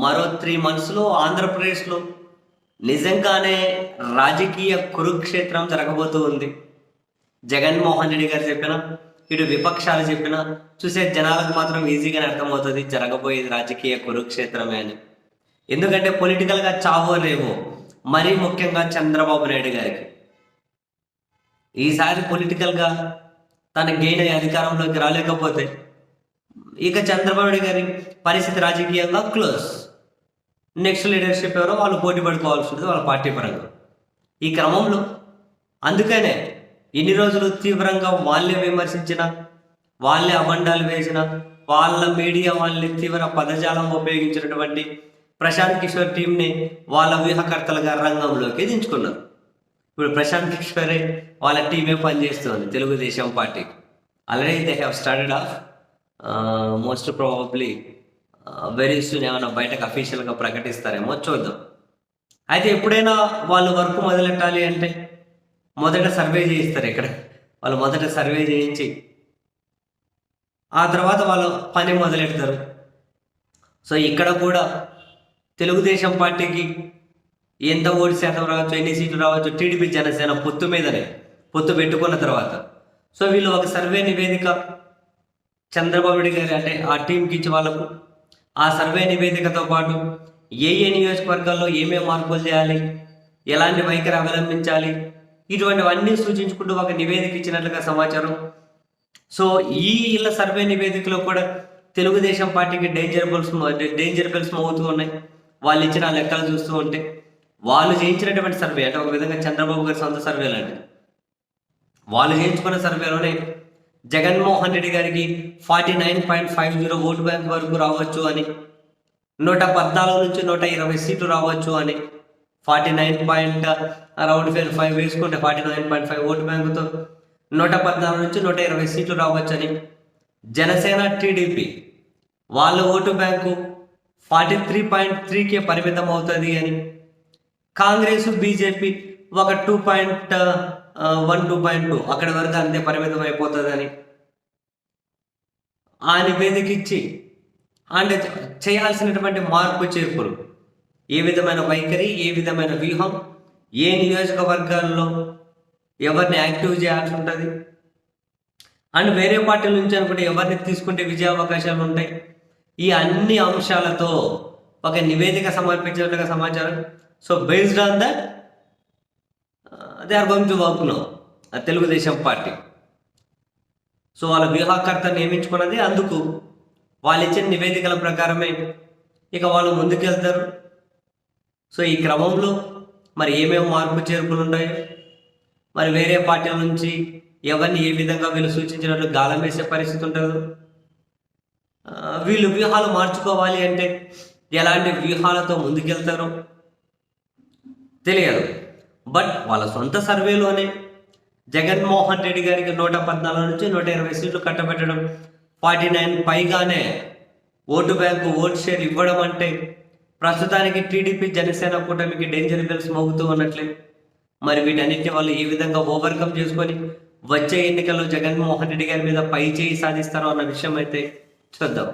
మరో త్రీ మంత్స్లో ఆంధ్రప్రదేశ్లో నిజంగానే రాజకీయ కురుక్షేత్రం జరగబోతూ ఉంది. జగన్మోహన్ రెడ్డి గారు చెప్పిన ఇటు విపక్షాలు చెప్పిన చూసే జనాలకు మాత్రం ఈజీగానే అర్థమవుతుంది జరగబోయేది రాజకీయ కురుక్షేత్రమే అని. ఎందుకంటే పొలిటికల్గా చావో లేవో. మరీ ముఖ్యంగా చంద్రబాబు నాయుడు గారికి. ఈసారి పొలిటికల్గా తన గెయిన్ అధికారంలోకి రాలేకపోతే ఇక చంద్రబాబు నాయుడు గారి పరిస్థితి రాజకీయంగా క్లోజ్. నెక్స్ట్ లీడర్షిప్ ఎవరో వాళ్ళు పోటీ పడుకోవాల్సి ఉంటుంది వాళ్ళ పార్టీ పరంగా. ఈ క్రమంలో అందుకనే ఎన్ని రోజులు తీవ్రంగా వాళ్ళే విమర్శించిన వాళ్ళే అబండాలు వేసిన వాళ్ళ మీడియా వాళ్ళని తీవ్ర పదజాలం ఉపయోగించినటువంటి ప్రశాంత్ కిషోర్ టీంని వాళ్ళ వ్యూహకర్తలుగా రంగంలోకి దించుకున్నారు. ఇప్పుడు ప్రశాంత్ కిషోరే వాళ్ళ టీమే పనిచేస్తుంది Telugu Desam party already they have started off most probably very soon ఏమైనా బయటకు అఫీషియల్గా ప్రకటిస్తారేమో చూద్దాం. అయితే ఎప్పుడైనా వాళ్ళు వర్క్ మొదలెట్టాలి అంటే మొదట సర్వే చేయిస్తారు ఇక్కడ. వాళ్ళు మొదట సర్వే చేయించి ఆ తర్వాత వాళ్ళు పని మొదలెడతారు. సో ఇక్కడ కూడా తెలుగుదేశం పార్టీకి ఎంత ఓటు శాతం రావచ్చు ఎన్ని సీట్లు రావచ్చు టీడీపీ జనసేన పొత్తు మీదనే పొత్తు పెట్టుకున్న తర్వాత. సో వీళ్ళు ఒక సర్వే నివేదిక చంద్రబాబు నాయుడు గారు అంటే ఆ టీంకి ఇచ్చి వాళ్ళకు ఆ సర్వే నివేదికతో పాటు ఏ ఏ నియోజకవర్గాల్లో ఏమేమి మార్పులు చేయాలి? ఎలాంటి వైఖరి అవలంబించాలి? ఇటువంటివన్నీ సూచించుకుంటూ ఒక నివేదిక ఇచ్చినట్లుగా సమాచారం. సో ఈ ఇళ్ళ సర్వే నివేదికలో కూడా తెలుగుదేశం పార్టీకి డేంజర్ బెల్స్ డేంజర్ బెల్స్ మోగుతూ ఉన్నాయి. వాళ్ళు ఇచ్చిన ఆ లెక్కలు చూస్తూ ఉంటే వాళ్ళు చేయించినటువంటి సర్వే అంటే ఒక విధంగా చంద్రబాబు గారి సొంత సర్వేలు అంటే వాళ్ళు చేయించుకున్న సర్వేలోనే జగన్మోహన్ రెడ్డి గారికి forty nine point five zero vote bank వరకు రావచ్చు అని నూట పద్నాలుగు నుంచి నూట ఇరవై సీట్లు రావచ్చు అని forty nine point around fire five వేసుకుంటే forty nine point five vote బ్యాంకుతో నూట పద్నాలుగు నుంచి నూట ఇరవై సీట్లు రావచ్చని జనసేన టీడీపీ వాళ్ళ vote bank forty three point త్రీకే పరిమితం అవుతుంది అని కాంగ్రెస్ బీజేపీ ఒక two point one two point two అక్కడి వరకు అంతే పరిమితం అయిపోతుందని. ఆ నివేదిక ఇచ్చి అంటే చేయాల్సినటువంటి మార్పు చేర్పులు. ఏ విధమైన వైఖరి ఏ విధమైన వ్యూహం ఏ నియోజకవర్గాల్లో ఎవరిని యాక్టివ్ చేయాల్సి ఉంటుంది? అండ్ వేరే పార్టీల నుంచి అనుకుంటే ఎవరిని తీసుకుంటే విజయ అవకాశాలు ఉంటాయి? ఈ అన్ని అంశాలతో ఒక నివేదిక సమర్పించినట్టుగా సమాచారం. So based on that they are going to work no Telugu Desam party. So వాళ్ళ వ్యూహకర్త నియమించుకున్నది అందుకు వాళ్ళు ఇచ్చిన నివేదికల ప్రకారమే ఇక వాళ్ళు ముందుకెళ్తారు. సో ఈ క్రమంలో మరి ఏమేమి మార్పు చేర్పులు ఉన్నాయో మరి వేరే పార్టీల నుంచి ఎవరిని ఏ విధంగా వీళ్ళు సూచించినట్లు గాలం వేసే పరిస్థితి ఉంటుందో? వీళ్ళు వ్యూహాలు మార్చుకోవాలి అంటే ఎలాంటి వ్యూహాలతో ముందుకెళ్తారో? తెలియదు. బట్ వాళ్ళ సొంత సర్వేలోనే జగన్మోహన్ రెడ్డి గారికి నూట పద్నాలుగు నుంచి నూట ఇరవై సీట్లు కట్టబెట్టడం ఫార్టీ నైన్ పైగానే ఓటు బ్యాంకు ఓటు షేర్ ఇవ్వడం అంటే ప్రస్తుతానికి టీడీపీ జనసేన కూటమికి డేంజర్ బెల్స్ మోగుతూ ఉన్నట్లే. మరి వీటన్నిటిని వాళ్ళు ఏ విధంగా ఓవర్కమ్ చేసుకొని వచ్చే ఎన్నికల్లో జగన్మోహన్ రెడ్డి గారి మీద పై చేయి సాధిస్తారో అన్న విషయం అయితే చూద్దాం.